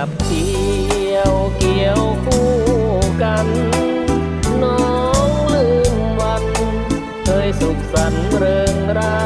จับเกี่ยวเกี่ยวคู่กัน น้องลืมวัน เคยสุขสันต์เริงร่า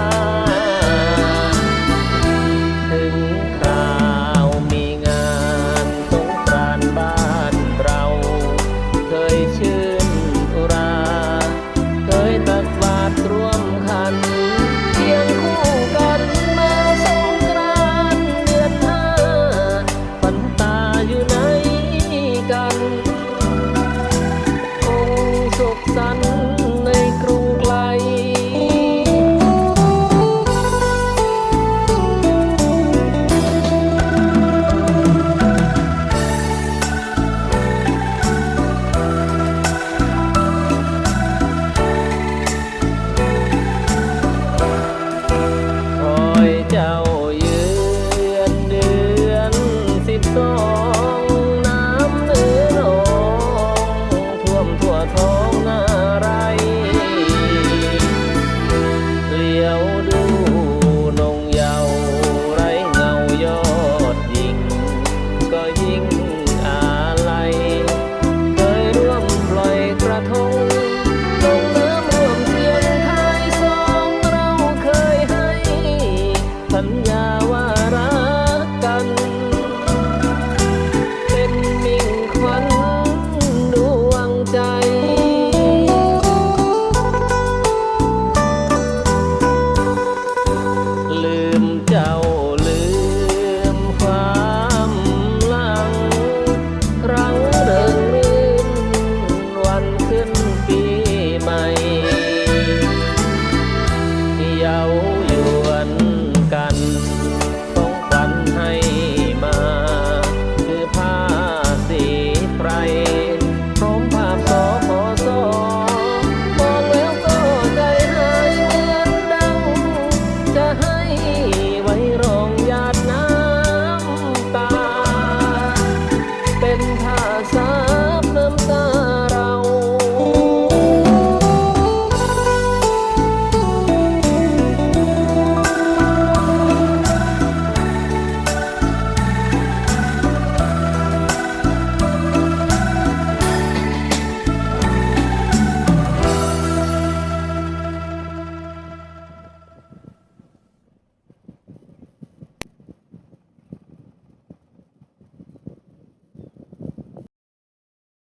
เจ้า สัญญา